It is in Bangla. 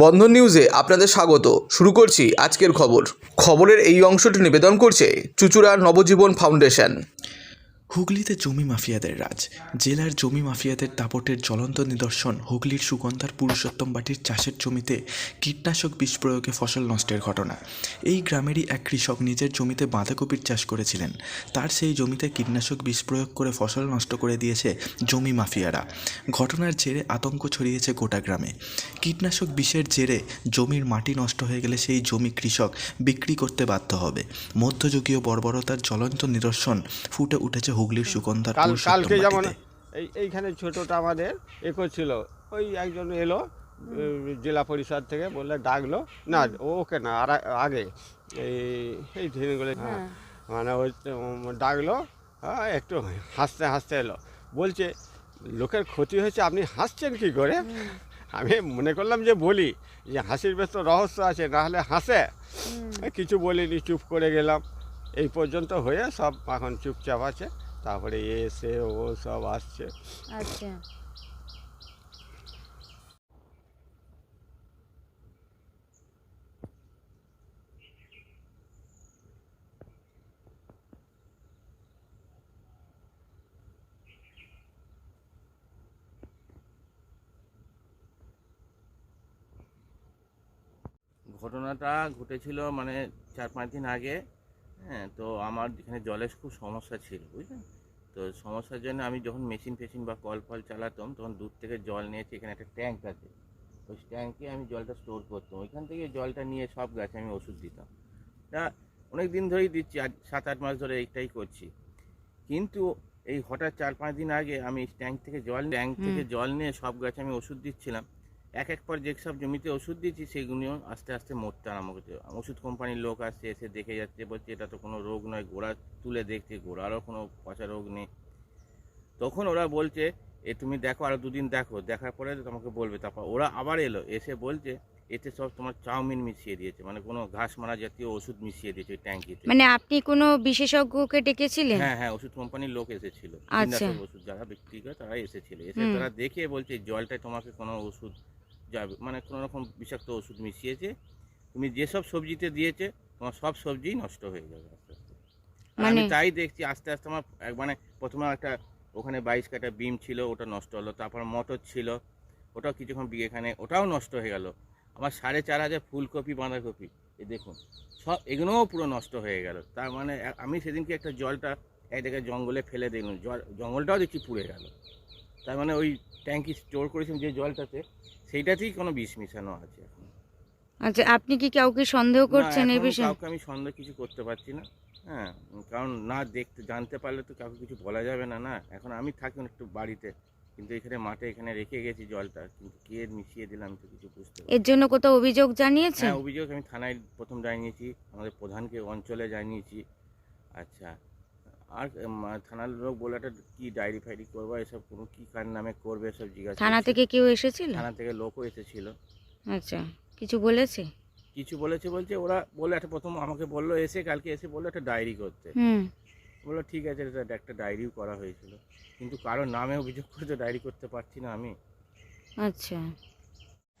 বন্ধন নিউজে আপনাদের স্বাগত। শুরু করছি আজকের খবর। খবরের এই অংশটি নিবেদন করছে চুচুড়ার নবজীবন ফাউন্ডেশন। হুগলিতে জমি মাফিয়াদের রাজ। জেলার জমি মাফিয়াদের দাপটের জ্বলন্ত নিদর্শন হুগলির সুগন্ধার পুরুষোত্তম বাটির চাষের জমিতে কীটনাশক বিষ প্রয়োগে ফসল নষ্টের ঘটনা। এই গ্রামেরই এক কৃষক নিজের জমিতে বাঁধাকপির চাষ করেছিলেন। তার সেই জমিতে কীটনাশক বিষ প্রয়োগ করে ফসল নষ্ট করে দিয়েছে জমি মাফিয়ারা। ঘটনার জেরে আতঙ্ক ছড়িয়েছে গোটা গ্রামে। কীটনাশক বিষের জেরে জমির মাটি নষ্ট হয়ে গেলে সেই জমি কৃষক বিক্রি করতে বাধ্য হবে। মধ্যযুগীয় বর্বরতার জ্বলন্ত নিদর্শন ফুটে উঠেছে হুগলির সুগন্ধার কাল কালকে যেমন এই এইখানে ছোটোটা আমাদের এ করছিল। ওই একজন এলো জেলা পরিষদ থেকে বললে ডাকলো না ও ওকে না আর আগে। এই এই দিনগুলো হ্যাঁ। মানে ওই ডাকলো হ্যাঁ একটু হাসতে হাসতে এলো। বলছে লোকের ক্ষতি হয়েছে আপনি হাসছেন কি করে? আমি মনে করলাম যে বলি যে হাসির বেশ তো রহস্য আছে না হলে হাসে। কিছু বলিনি চুপ করে গেলাম। এই পর্যন্ত হয়ে সব এখন চুপচাপ আছে। তারপরে এ সে ও সব আসছে। আচ্ছা। ঘটনাটা ঘটেছিল মানে চার পাঁচ দিন আগে। হ্যাঁ তো আমার এখানে জলের খুব সমস্যা ছিল বুঝলেন? তো সমস্যার জন্য আমি যখন মেশিন ফেশিন বা কল ফল চালাতাম তখন দূর থেকে জল নিয়েছি এখানে একটা ট্যাঙ্ক আছে। ওই ট্যাঙ্কে আমি জলটা স্টোর করতাম। ওইখান থেকে জলটা নিয়ে সব গাছে আমি ওষুধ দিতাম। তা অনেক দিন ধরেই দিচ্ছি আজ সাত আট মাস ধরে এইটাই করছি। কিন্তু এই হঠাৎ চার পাঁচ দিন আগে আমি ট্যাঙ্ক থেকে জল ট্যাঙ্ক থেকে জল নিয়ে সব গাছে আমি ওষুধ দিচ্ছিলাম। এক এক পর যেসব জমিতে ওষুধ দিচ্ছি সেগুলিও আস্তে আস্তে মরতে আরম্ভ করছে। ওষুধ কোম্পানির লোক আসছে এসে দেখে যাচ্ছে বলছে এটা তো কোনো রোগ নয় গোড়া তুলে দেখছে গোড়ারও কোনো পচা রোগ নেই। তখন ওরা বলছে এ তুমি দেখো আরও দুদিন দেখো। দেখার পরে তোমাকে বলবে তারপর ওরা আবার এলো এসে বলছে এতে সব তোমার চাউমিন মিশিয়ে দিয়েছে মানে কোনো ঘাস মারা জাতীয় ওষুধ মিশিয়ে দিয়েছে ট্যাঙ্কিতে। মানে আপনি কোনো বিশেষজ্ঞকে ডেকেছিলেন? হ্যাঁ হ্যাঁ ওষুধ কোম্পানির লোক এসেছিল। আচ্ছা। ওষুধ যারা বিক্রি করে তারা এসেছিল। এসে তারা দেখে বলছে জলটায় তোমাকে কোনো ওষুধ যাবে। মানে কোনো রকম বিষাক্ত ওষুধ মিশিয়েছে। তুমি যেসব সবজিতে দিয়েছে তোমার সব সবজিই নষ্ট হয়ে যাবে আস্তে আস্তে। আমি মানে- তাই দেখছি আস্তে আস্তে আমার এক- মানে প্রথমে একটা ওখানে বাইশ কাটা বিম ছিল ওটা নষ্ট হলো। তারপর মটর ছিল ওটাও কিছুক্ষণ বিঘেখানে ওটাও নষ্ট হয়ে গেল। আমার সাড়ে চার হাজার ফুলকপি বাঁধাকপি এই দেখুন সব এগুলোও পুরো নষ্ট হয়ে গেল। তার মানে আমি সেদিনকে একটা জলটা এক জায়গায় জঙ্গলে ফেলে দিলাম। জল জঙ্গলটাও দেখছি পুড়ে গেল। তার মানে ওই ট্যাঙ্কি স্টোর করেছিলাম যে জলটাতে সেইটাতেই কোনো বিষ মিশানো আছে এখন। আচ্ছা আপনি কি কাউকে সন্দেহ করছেন এই বিষয়ে? কাউকে আমি সন্দেহ কিছু করতে পারছি না হ্যাঁ কারণ না দেখতে জানতে পারলে তো কাউকে কিছু বলা যাবে না না এখন আমি থাকি একটু বাড়িতে কিন্তু এখানে মাঠে এখানে রেখে গেছি জলটা কিন্তু কে মিশিয়ে দিলাম তো কিছু বুঝতে এর জন্য কোথাও অভিযোগ জানিয়েছেন? হ্যাঁ অভিযোগ আমি থানায় প্রথম জানিয়েছি আমাদের প্রধানকে অঞ্চলে জানিয়েছি। আচ্ছা আর থানার লোক বলে একটা কি ডায়েরি ফাইরি করব এসব কোনো কি কার নামে করবে এসব জিজ্ঞাসা থানা থেকে কেউ এসেছিল? থানা থেকে লোকও এসেছিল। আচ্ছা কিছু বলেছে? কিছু বলেছে বলছে ওরা বলে একটা প্রথম আমাকে বলল এসে কালকে এসে বলল একটা ডায়েরি করতে। হুম। বলল ঠিক আছে একটা ডায়েরিও করা হয়েছিল। কিন্তু কারোর নামে অভিযোগ করে তো ডায়েরি করতে পারছি না আমি। আচ্ছা।